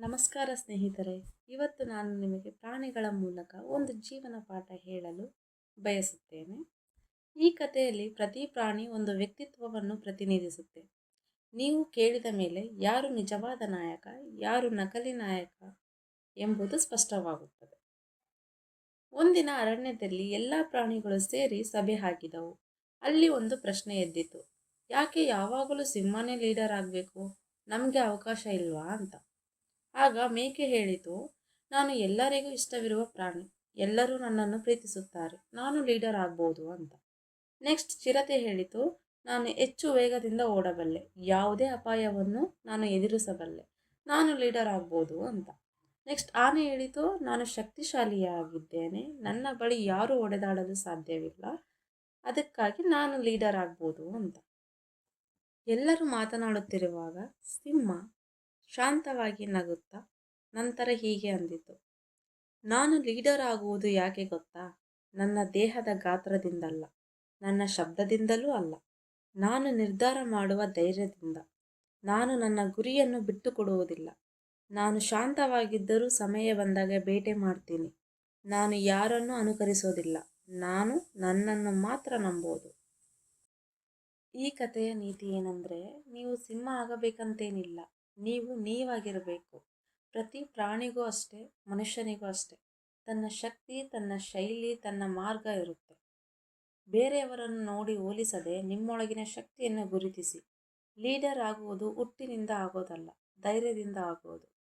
ನಮಸ್ಕಾರ ಸ್ನೇಹಿತರೆ, ಇವತ್ತು ನಾನು ನಿಮಗೆ ಪ್ರಾಣಿಗಳ ಮೂಲಕ ಒಂದು ಜೀವನ ಪಾಠ ಹೇಳಲು ಬಯಸುತ್ತೇನೆ. ಈ ಕಥೆಯಲ್ಲಿ ಪ್ರತಿ ಪ್ರಾಣಿ ಒಂದು ವ್ಯಕ್ತಿತ್ವವನ್ನು ಪ್ರತಿನಿಧಿಸುತ್ತೆ. ನೀವು ಕೇಳಿದ ಮೇಲೆ ಯಾರು ನಿಜವಾದ ನಾಯಕ, ಯಾರು ನಕಲಿ ನಾಯಕ ಎಂಬುದು ಸ್ಪಷ್ಟವಾಗುತ್ತದೆ. ಒಂದಿನ ಅರಣ್ಯದಲ್ಲಿ ಎಲ್ಲ ಪ್ರಾಣಿಗಳು ಸೇರಿ ಸಭೆ ಹಾಕಿದವು ಅಲ್ಲಿ ಒಂದು ಪ್ರಶ್ನೆ ಎದ್ದಿತು, ಯಾಕೆ ಯಾವಾಗಲೂ ಸಿಂಹನೇ ಲೀಡರ್ ಆಗಬೇಕು? ನಮಗೆ ಅವಕಾಶ ಇಲ್ವಾ? ಅಂತ. ಆಗ ಮೇಕೆ ಹೇಳಿತು, ನಾನು ಎಲ್ಲರಿಗೂ ಇಷ್ಟವಿರುವ ಪ್ರಾಣಿ. ಎಲ್ಲರೂ ನನ್ನನ್ನು ಪ್ರೀತಿಸುತ್ತಾರೆ. ನಾನು ಲೀಡರ್ ಆಗ್ಬೋದು ಅಂತ. ನೆಕ್ಸ್ಟ್ ಚಿರತೆ ಹೇಳಿತು, ನಾನು ಹೆಚ್ಚು ವೇಗದಿಂದ ಓಡಬಲ್ಲೆ. ಯಾವುದೇ ಅಪಾಯವನ್ನು ನಾನು ಎದುರಿಸಬಲ್ಲೆ. ನಾನು ಲೀಡರ್ ಆಗ್ಬೋದು ಅಂತ. ನೆಕ್ಸ್ಟ್ ಆನೆ ಹೇಳಿತು, ನಾನು ಶಕ್ತಿಶಾಲಿಯಾಗಿದ್ದೇನೆ. ನನ್ನ ಬಳಿ ಯಾರೂ ಒಡೆದಾಡಲು ಸಾಧ್ಯವಿಲ್ಲ. ಅದಕ್ಕಾಗಿ ನಾನು ಲೀಡರ್ ಆಗ್ಬೋದು ಅಂತ. ಎಲ್ಲರೂ ಮಾತನಾಡುತ್ತಿರುವಾಗ ಸಿಂಹ ಶಾಂತವಾಗಿ ನಗುತ್ತಾ, ನಂತರ ಹೀಗೆ ಅಂದಿತು. ನಾನು ಲೀಡರ್ ಆಗುವುದು ಯಾಕೆ ಗೊತ್ತಾ? ನನ್ನ ದೇಹದ ಗಾತ್ರದಿಂದಲ್ಲ, ನನ್ನ ಶಬ್ದದಿಂದಲೂ ಅಲ್ಲ. ನಾನು ನಿರ್ಧಾರ ಮಾಡುವ ಧೈರ್ಯದಿಂದ. ನಾನು ನನ್ನ ಗುರಿಯನ್ನು ಬಿಟ್ಟುಕೊಡುವುದಿಲ್ಲ. ನಾನು ಶಾಂತವಾಗಿದ್ದರೂ ಸಮಯ ಬಂದಾಗ ಬೇಟೆ ಮಾಡ್ತೀನಿ. ನಾನು ಯಾರನ್ನು ಅನುಕರಿಸೋದಿಲ್ಲ. ನಾನು ನನ್ನನ್ನು ಮಾತ್ರ ನಂಬೋದು ಈ ಕಥೆಯ ನೀತಿ ಏನಂದರೆ, ನೀವು ಸಿಂಹ ಆಗಬೇಕಂತೇನಿಲ್ಲ. ನೀವು ನೀವಾಗಿರಬೇಕು. ಪ್ರತಿ ಪ್ರಾಣಿಗೂ ಅಷ್ಟೇ, ಮನುಷ್ಯನಿಗೂ ಅಷ್ಟೇ. ತನ್ನ ಶಕ್ತಿ, ತನ್ನ ಶೈಲಿ, ತನ್ನ ಮಾರ್ಗ ಇರುತ್ತೆ. ಬೇರೆಯವರನ್ನು ನೋಡಿ ಹೋಲಿಸದೆ ನಿಮ್ಮೊಳಗಿನ ಶಕ್ತಿಯನ್ನು ಗುರುತಿಸಿ. ಲೀಡರ್ ಆಗುವುದು ಹುಟ್ಟಿನಿಂದ ಆಗೋದಲ್ಲ, ಧೈರ್ಯದಿಂದ ಆಗುವುದು.